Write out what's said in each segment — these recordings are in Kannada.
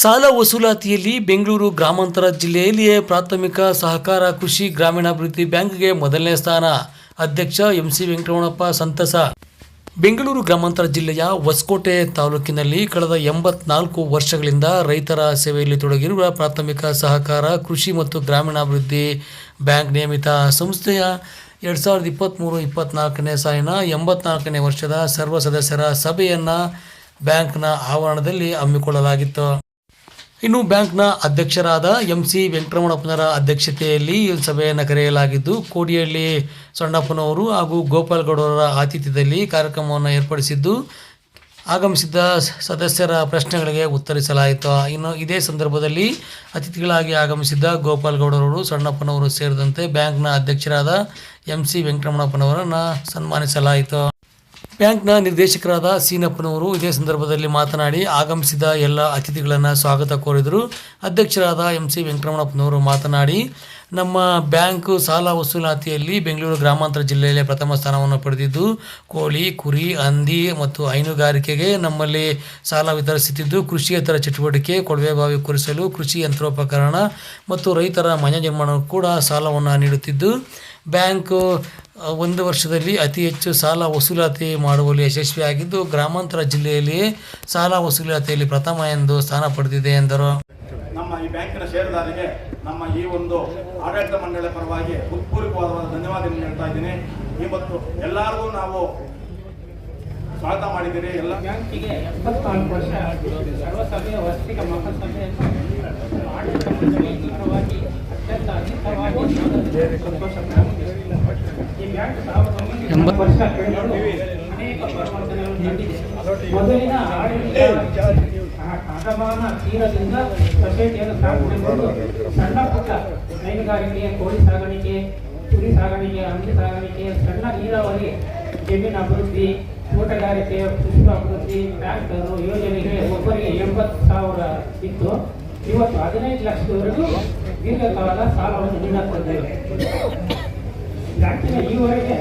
ಸಾಲ ವಸೂಲಾತಿಯಲ್ಲಿ ಬೆಂಗಳೂರು ಗ್ರಾಮಾಂತರ ಜಿಲ್ಲೆಯಲ್ಲಿಯೇ ಪ್ರಾಥಮಿಕ ಸಹಕಾರ ಕೃಷಿ ಗ್ರಾಮೀಣಾಭಿವೃದ್ಧಿ ಬ್ಯಾಂಕ್ಗೆ ಮೊದಲನೇ ಸ್ಥಾನ. ಅಧ್ಯಕ್ಷ ಎಂಸಿ ವೆಂಕಟರಮಣಪ್ಪ ಸಂತಸ. ಬೆಂಗಳೂರು ಗ್ರಾಮಾಂತರ ಜಿಲ್ಲೆಯ ಹೊಸಕೋಟೆ ತಾಲೂಕಿನಲ್ಲಿ ಕಳೆದ ಎಂಬತ್ನಾಲ್ಕು ವರ್ಷಗಳಿಂದ ರೈತರ ಸೇವೆಯಲ್ಲಿ ತೊಡಗಿರುವ ಪ್ರಾಥಮಿಕ ಸಹಕಾರ ಕೃಷಿ ಮತ್ತು ಗ್ರಾಮೀಣಾಭಿವೃದ್ಧಿ ಬ್ಯಾಂಕ್ ನಿಯಮಿತ ಸಂಸ್ಥೆಯ ಎರಡು ಸಾವಿರದ ಇಪ್ಪತ್ತ್ಮೂರು ಇಪ್ಪತ್ತ್ನಾಲ್ಕನೇ ಸಾಲಿನ ಎಂಬತ್ನಾಲ್ಕನೇ ವರ್ಷದ ಸರ್ವ ಸದಸ್ಯರ ಸಭೆಯನ್ನು ಬ್ಯಾಂಕ್ನ ಆವರಣದಲ್ಲಿ ಹಮ್ಮಿಕೊಳ್ಳಲಾಗಿತ್ತು. ಇನ್ನು ಬ್ಯಾಂಕ್ನ ಅಧ್ಯಕ್ಷರಾದ ಎಂ ಸಿ ವೆಂಕಟರಮಣಪ್ಪನವರ ಅಧ್ಯಕ್ಷತೆಯಲ್ಲಿ ಸಭೆಯನ್ನು ಕರೆಯಲಾಗಿದ್ದು, ಕೋಡಿಹಳ್ಳಿ ಸಣ್ಣಪ್ಪನವರು ಹಾಗೂ ಗೋಪಾಲ್ಗೌಡರ ಆತಿಥ್ಯದಲ್ಲಿ ಕಾರ್ಯಕ್ರಮವನ್ನು ಏರ್ಪಡಿಸಿದ್ದು, ಆಗಮಿಸಿದ್ದ ಸದಸ್ಯರ ಪ್ರಶ್ನೆಗಳಿಗೆ ಉತ್ತರಿಸಲಾಯಿತು. ಇನ್ನು ಇದೇ ಸಂದರ್ಭದಲ್ಲಿ ಅತಿಥಿಗಳಾಗಿ ಆಗಮಿಸಿದ್ದ ಗೋಪಾಲ್ಗೌಡರವರು ಸಣ್ಣಪ್ಪನವರು ಸೇರಿದಂತೆ ಬ್ಯಾಂಕ್ನ ಅಧ್ಯಕ್ಷರಾದ ಎಂ ಸಿ ವೆಂಕಟರಮಣಪ್ಪನವರನ್ನು ಸನ್ಮಾನಿಸಲಾಯಿತು. ಬ್ಯಾಂಕ್ನ ನಿರ್ದೇಶಕರಾದ ಸೀನಪ್ಪನವರು ಇದೇ ಸಂದರ್ಭದಲ್ಲಿ ಮಾತನಾಡಿ ಆಗಮಿಸಿದ ಎಲ್ಲ ಅತಿಥಿಗಳನ್ನು ಸ್ವಾಗತ ಕೋರಿದರು. ಅಧ್ಯಕ್ಷರಾದ ಎಂ ಸಿ ವೆಂಕಟರಮಣಪ್ಪನವರು ಮಾತನಾಡಿ, ನಮ್ಮ ಬ್ಯಾಂಕು ಸಾಲ ವಸೂಲಾತಿಯಲ್ಲಿ ಬೆಂಗಳೂರು ಗ್ರಾಮಾಂತರ ಜಿಲ್ಲೆಯಲ್ಲಿ ಪ್ರಥಮ ಸ್ಥಾನವನ್ನು ಪಡೆದಿದ್ದು, ಕೋಳಿ, ಕುರಿ, ಹಂದಿ ಮತ್ತು ಹೈನುಗಾರಿಕೆಗೆ ನಮ್ಮಲ್ಲಿ ಸಾಲ ವಿತರಿಸುತ್ತಿದ್ದು ಕೃಷಿಯೇತರ ಚಟುವಟಿಕೆ, ಕೊಳವೆ ಬಾವಿ ಕುರಿಸಲು, ಕೃಷಿ ಯಂತ್ರೋಪಕರಣ ಮತ್ತು ರೈತರ ಮನೆ ನಿರ್ಮಾಣಕ್ಕೂ ಕೂಡ ಸಾಲವನ್ನು ನೀಡುತ್ತಿದ್ದು, ಬ್ಯಾಂಕು ಒಂದು ವರ್ಷದಲ್ಲಿ ಅತಿ ಹೆಚ್ಚು ಸಾಲ ವಸೂಲಾತಿ ಮಾಡುವಲ್ಲಿ ಯಶಸ್ವಿಯಾಗಿದ್ದು ಗ್ರಾಮಾಂತರ ಜಿಲ್ಲೆಯಲ್ಲಿ ಸಾಲ ವಸೂಲಾತಿಯಲ್ಲಿ ಪ್ರಥಮ ಎಂದು ಸ್ಥಾನ ಪಡೆದಿದೆ ಎಂದರು. ನಮ್ಮ ಈ ಬ್ಯಾಂಕಿನ ಷೇರುದಾರರಿಗೆ ನಮ್ಮ ಈ ಒಂದು ಆಡಳಿತ ಮಂಡಳಿಯ ಪರವಾಗಿ ಉತ್ಪೂರ್ವಕವಾದ ಧನ್ಯವಾದಗಳನ್ನು ಹೇಳ್ತಾ ಇದ್ದೀನಿ. ಇವತ್ತು ಎಲ್ಲರಿಗೂ ನಾವು ಸ್ವಾಗತ ಮಾಡಿದ್ದೀರಿ. ಎಲ್ಲ ಬ್ಯಾಂಕಿಗೆ ಎಪ್ಪತ್ನಾಲ್ಕು ವರ್ಷ ಸರ್ವಸಭೆಯ ವಸ್ತಿಕ ಮಹಾಸಭೆ ಆಡಳಿತ ಮಂಡಳಿ ತೀವ್ರವಾಗಿ ಅತ್ಯಂತ ಅಧಿಕವಾಗಿ ಸಂತೋಷ ಈ ಬ್ಯಾಂಕ್ ಸಾವಿರದ ಒಂಬೈನೂರ ವರ್ಷ ಕಳೆದರೂ ಅನೇಕ ಪರಿವರ್ತನೆಗಳನ್ನು ಕಂಡಿದೆ ಮೊದಲಿನ ಆಡಳಿತ ಅಗಮಾನ ತೀರದಿಂದ ಸೊಸೈಟಿಯನ್ನು ಸ್ಥಾಪನೆಗೊಂಡು ಸಣ್ಣ ಪುಟ್ಟ ಹೈನುಗಾರಿಕೆ ಕೋಳಿ ಸಾಗಾಣಿಕೆ, ಕುರಿ ಸಾಗಾಣಿಕೆ ಹಂದಿ ಸಾಗಾಣಿಕೆ, ಸಣ್ಣ ನೀರಾವರಿ, ಜಮೀನು ಅಭಿವೃದ್ಧಿ, ತೋಟಗಾರಿಕೆ ಪುಷ್ಪ ಅಭಿವೃದ್ಧಿ ಬ್ಯಾಂಕ್ ಯೋಜನೆಗೆ ಒಬ್ಬರಿಗೆ ಎಂಬತ್ತು ಸಾವಿರ ಇತ್ತು. ಇವತ್ತು ಹದಿನೈದು ಲಕ್ಷದವರೆಗೂ ದೀರ್ಘಕಾಲ ಸಾಲವನ್ನು ನೀಡಲಾಗುತ್ತಿದೆ ಬ್ಯಾಂಕಿನ ಈವರೆಗೆ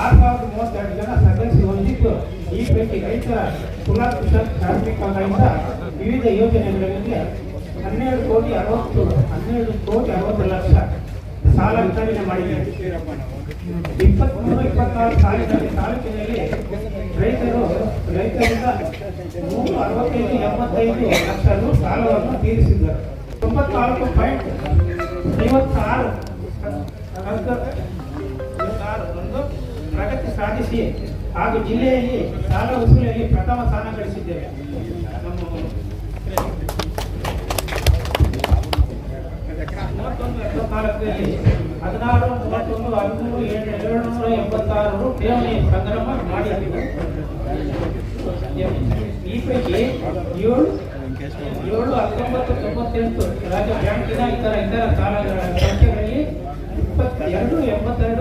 ಆರು ಸಾವಿರದ ಮೂವತ್ತೆರಡು ಜನ ಸದಸ್ಯ ಹೊಂದಿದ್ದು ಈ ಪೈಕಿ ರೈತರ ಕಾರ್ಮಿಕಗಳಿಂದ ವಿವಿಧ ಯೋಜನೆಗಳಿಗೆ ಹನ್ನೆರಡು ಕೋಟಿ ಅರವತ್ತು, ಹನ್ನೆರಡು ಕೋಟಿ ಅರವತ್ತು ಲಕ್ಷ ಸಾಲ ವಿತರಣೆ ಮಾಡಿದೆ. ಇಪ್ಪತ್ಮೂರು ಇಪ್ಪತ್ನಾಲ್ಕು ಸಾಲಿನಲ್ಲಿ, ತಾಲೂಕಿನಲ್ಲಿ ರೈತರು, ರೈತರಿಂದ ನೂರ ಅರವತ್ತೈದು, ಎಂಬತ್ತೈದು ಲಕ್ಷ ರು ಸಾಲವನ್ನು ತೀರಿಸಿದರು ತೊಂಬತ್ನಾಲ್ಕು ಪಾಯಿಂಟ್ ಐವತ್ತಾರು ಸಾಧಿಸಿ ಹಾಗೂ ಜಿಲ್ಲೆಯಲ್ಲಿ ಸಾಲ ವಸೂಲಿಯಲ್ಲಿ ಪ್ರಥಮ ಸ್ಥಾನ ಗಳಿಸಿದ್ದೇವೆ. ಹದಿನಾರು, ಮೂವತ್ತೊಂದು, ಹದಿಮೂರು, ಏಳು ನೂರ ಎಂಬತ್ತಾರು ಠೇವಣಿ ಸಂಗ್ರಹ ಮಾಡಿದ್ದು ಈ ಪೈಕಿ ಏಳು ಏಳು, ಹತ್ತೊಂಬತ್ತು, ತೊಂಬತ್ತೆಂಟು ರಾಜ್ಯ ಬ್ಯಾಂಕಿನ ಇತರ ಇತರ ಸಾಲಗಳ ಸಂಖ್ಯೆಗಳಲ್ಲಿ ಇಪ್ಪತ್ತೆರಡು, ಎಂಬತ್ತೆರಡು